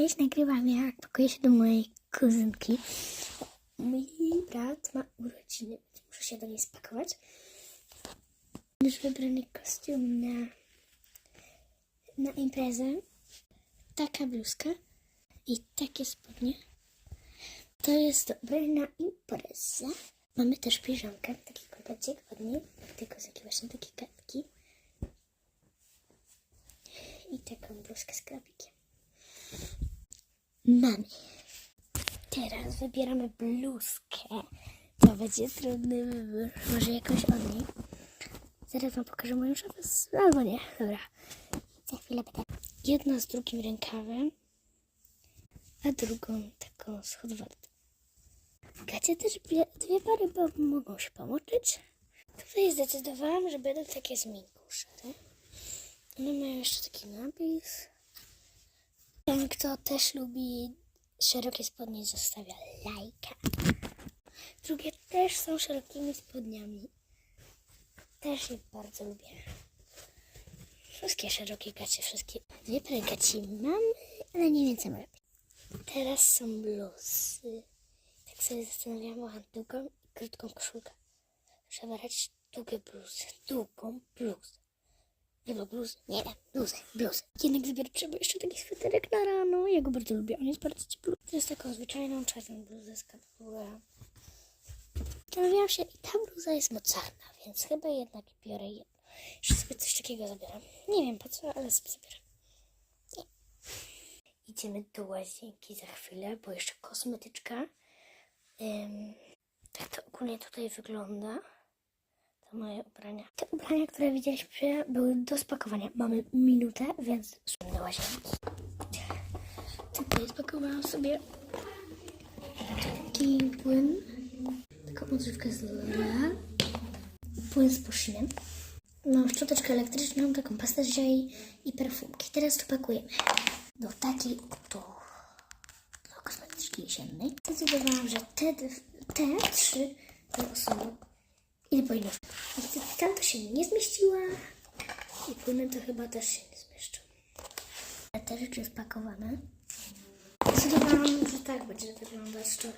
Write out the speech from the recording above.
Cześć, nagrywam jak pakuję się do mojej kuzynki. Mój brat ma urodziny, więc muszę się do niej spakować. Już wybrany kostium na, na imprezę. Taka bluzka i takie spodnie. To jest dobre na imprezę. Mamy też piżamkę, taki komplecik od niej. Tylko takie właśnie takie kartki. I taką bluzkę z krabikiem. Mamy. Teraz wybieramy bluzkę. To będzie trudny wybór. Może jakąś od niej. Zaraz wam pokażę moją szafę. Albo nie. Dobra. Za chwilę będę. Jedna z drugim rękawem, a drugą taką z hodwartą. Gacie też dwie, dwie pary, bo mogą się pomoczyć. Tutaj zdecydowałam, że będą takie z minku szare. One mają jeszcze taki napis. Kto też lubi szerokie spodnie, zostawia lajka. Drugie też są szerokimi spodniami. Też je bardzo lubię. Wszystkie szerokie gacie, wszystkie. Dwie pary gaci mamy, ale nie może być. Teraz są bluzy. Tak sobie zastanawiałam, mam długą i krótką koszulkę. Trzeba brać długie bluzy, długą bluzę. Chyba bluzę, nie wiem, bluzę, bluzę. Jednak trzeba jeszcze taki sweterek na rano. Ja go bardzo lubię, on jest bardzo ciepły. To jest taką zwyczajną czarną bluzę z kapturem. Zastanawiałam się, i ta bluza jest mocarna, więc chyba jednak biorę jedną. Jeszcze sobie coś takiego zabieram. Nie wiem po co, ale sobie zabieram. Nie. Idziemy do łazienki za chwilę, bo jeszcze kosmetyczka. Tak to ogólnie tutaj wygląda. To moje ubrania. Te ubrania, które widzieliśmy, były do spakowania. Mamy minutę, więc szukamy do. Tutaj spakowałam sobie taki płyn, taką odżywkę z L'Oreal, płyn z Poshinem, no szczoteczkę elektryczną, taką pastę z ziei i perfumki. Teraz to pakujemy do takiej oto do kosmetyczki jesiennej. Zdecydowałam, że te, te trzy to są Ile powinno? Niestety tam to się nie zmieściła. I płyny to chyba też się nie zmieszczą. Te rzeczy spakowane. Zdecydowałam, że tak będzie wyglądać to